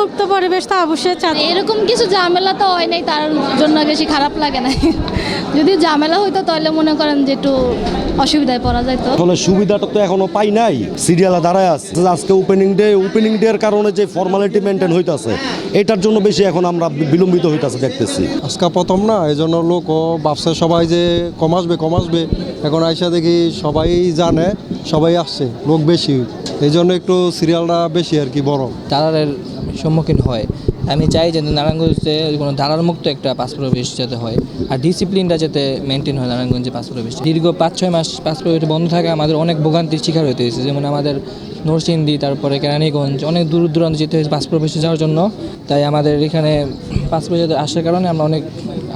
মুক্ত পরিবেশ তো অবশ্যই চাই। এরকম কিছু ঝামেলা তো হয় নাই, তার জন্য বেশি খারাপ লাগে না যদি ঝামেলা হইতো তাহলে মনে করেন যে একটু অসুবিধায় পড়া যাইতো আসলে সুবিধাটা তো এখনও পাই নাই। সিরিয়ালে দাঁড়ায় আছে। আজকে ওপেনিং ডে ওপেনিং ডে এর কারণে যে ফর্মালিটি মেনটেন হইতাছে এটার জন্য বেশি এখন আমরা বিলম্বিত হইতাছে দেখতেছি। আজকে প্রথম না এই জন্য লোকও ভাবছে সবাই যে কম আসবে কম আসবে এখন আইসা দেখি সবাই জানে সবাই আসছে লোক বেশি। এই জন্য একটু সিরিয়ালটা বেশি আর কি বড়। দালালের সম্মুখীন হয়। আমি চাই যে নারায়ণগঞ্জে কোনো দালাল মুক্ত একটা পাস প্রবেশ যাতে হয় আর ডিসিপ্লিনটা যাতে মেনটেন হয় নারায়ণগঞ্জে পাস প্রবেশ দীর্ঘ পাঁচ ছয় মাস পাস প্রবেশ বন্ধ থাকে আমাদের অনেক ভোগান্তির শিকার হতে হয়েছে। যেমন আমাদের নরসিংদী তারপরে কেরানীগঞ্জ অনেক দূর দূরান্ত যেতে হয়েছে পাস প্রবেশে যাওয়ার জন্য। তাই আমাদের এখানে পাস প্রবেশ আসার কারণে আমরা অনেক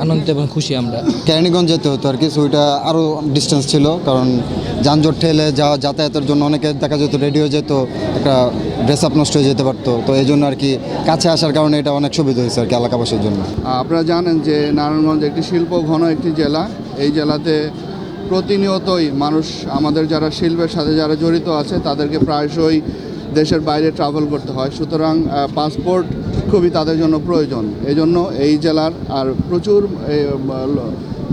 আনন্দিত এবং খুশি আমরা। কেরানীগঞ্জ যেতে হতো আর কি সো ওইটা আরও ডিস্টেন্স ছিল কারণ যানজট ঠেলে যাওয়া যাতায়াতের জন্য অনেকে দেখা যেত রেডি হয়ে যেত একটা ড্রেস আপ নষ্ট হয়ে যেতে পারতো। তো এই জন্য আর কি কাছে আসার কারণে এটা অনেক সুবিধা হয়েছে আর কি এলাকাবাসীর জন্য। আপনারা জানেন যে নারায়ণগঞ্জ একটি শিল্প ঘন একটি জেলা। এই জেলাতে প্রতিনিয়তই মানুষ, আমাদের যারা শিল্পের সাথে যারা জড়িত আছে, তাদেরকে প্রায়শই দেশের বাইরে ট্রাভেল করতে হয়। সুতরাং পাসপোর্ট খুবই তাদের জন্য প্রয়োজন। এই জন্য এই জেলার আর প্রচুর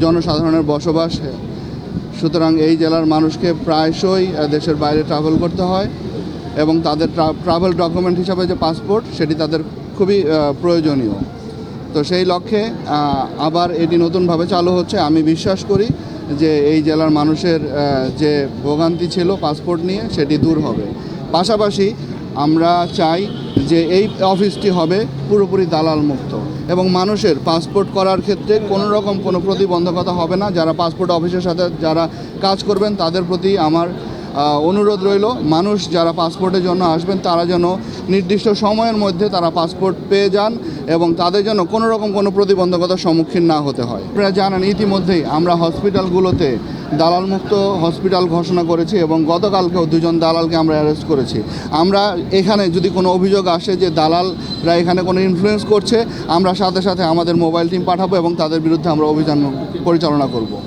জনসাধারণের বসবাস। সুতরাং এই জেলার মানুষকে প্রায়শই দেশের বাইরে ট্রাভেল করতে হয় এবং তাদের ট্রাভেল ডকুমেন্ট হিসাবে যে পাসপোর্ট সেটি তাদের খুবই প্রয়োজনীয়। তো সেই লক্ষ্যে আবার এটি নতুনভাবে চালু হচ্ছে। আমি বিশ্বাস করি যে এই জেলার মানুষের যে ভোগান্তি ছিল পাসপোর্ট নিয়ে, সেটি দূর হবে। পাশাপাশি আমরা চাই যে এই অফিসটি হবে পুরোপুরি দালাল মুক্ত এবং মানুষের পাসপোর্ট করার ক্ষেত্রে কোনো রকম কোনো প্রতিবন্ধকতা হবে না। যারা পাসপোর্ট অফিসের সাথে যারা কাজ করবেন, তাদের প্রতি আমার অনুরোধ রইল, মানুষ যারা পাসপোর্টের জন্য আসবেন, তারা যেন নির্দিষ্ট সময়ের মধ্যে তারা পাসপোর্ট পেয়ে যান এবং তাদের জন্য কোনো রকম কোনো প্রতিবন্ধকতার সম্মুখীন না হতে হয়। আপনারা জানেন, ইতিমধ্যেই আমরা হসপিটালগুলোতে দালাল মুক্ত হসপিটাল ঘোষণা করেছি এবং গতকালকেও দুজন দালালকে আমরা অ্যারেস্ট করেছি। আমরা এখানে যদি কোনো অভিযোগ আসে যে দালালরা এখানে কোনো ইনফ্লুয়েন্স করছে, আমরা সাথে সাথে আমাদের মোবাইল টিম পাঠাবো এবং তাদের বিরুদ্ধে আমরা অভিযান পরিচালনা করব।